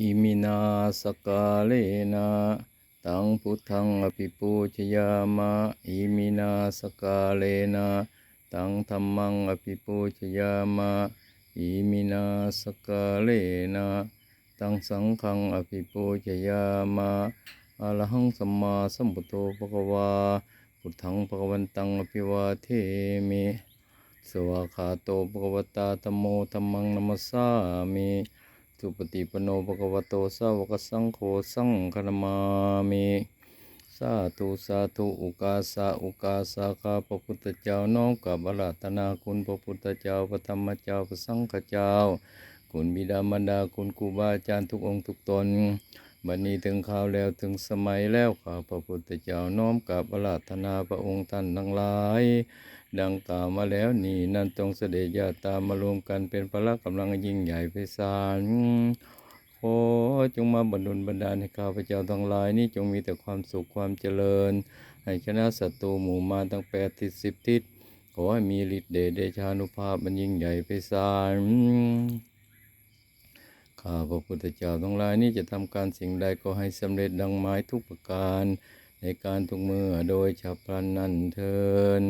อิมินาสกาเลนะตังพุทธังอภิปูชยามะอิมินาสกาเลนะตังธัมมังอภิปูชยามะอิมินาสกาเลนะตังสังฆังอภิปูชยามะอะระหังสัมมาสัมพุทโธภะควาพุทธังภะควันตังอภิวาเทมิสวากขาโตภะควตาธโมธัมมังนัมสสามิ สุปฏิปโนภะคะวะโตสาวกสังโฆสังฆนามามิสาธุสาธุอุกาสะอุกาสะขาพระพุทธเจ้าน้อมกับอาราธนาคุณพระพุทธเจ้าพระธรรมเจ้าพระสังฆเจ้า คุณบิดามารดาคุณครูบาอาจารย์ทุกองค์ทุกตนบัดนี้ถึงข่าวแล้วถึงสมัยแล้วข้าพระพุทธเจ้าน้อมกับอาราธนาพระองค์ท่านทั้งหลาย ดังกล่าวมาแล้วนี่นั่นจงเสด็จญาตามมารวมกันเป็นพละกำลังยิ่งใหญ่ไพศาลขอจงมาบรรดลบันดาให้ข้าพเจ้าทั้งหลายนี้จงมีแต่ความสุขความเจริญ ให้ชนะศัตรูหมู่มารทั้งแปดทิศสิบทิศขอให้มีฤทธิ์เดชเดชานุภาพมันยิ่งใหญ่ไพศาลข้าพระพุทธเจ้าทั้งหลายนี้จะทำการสิ่งใดก็ให้สำเร็จดังหมายทุกประการ ในการทุกเมื่อโดยฉับพลันนันเทิน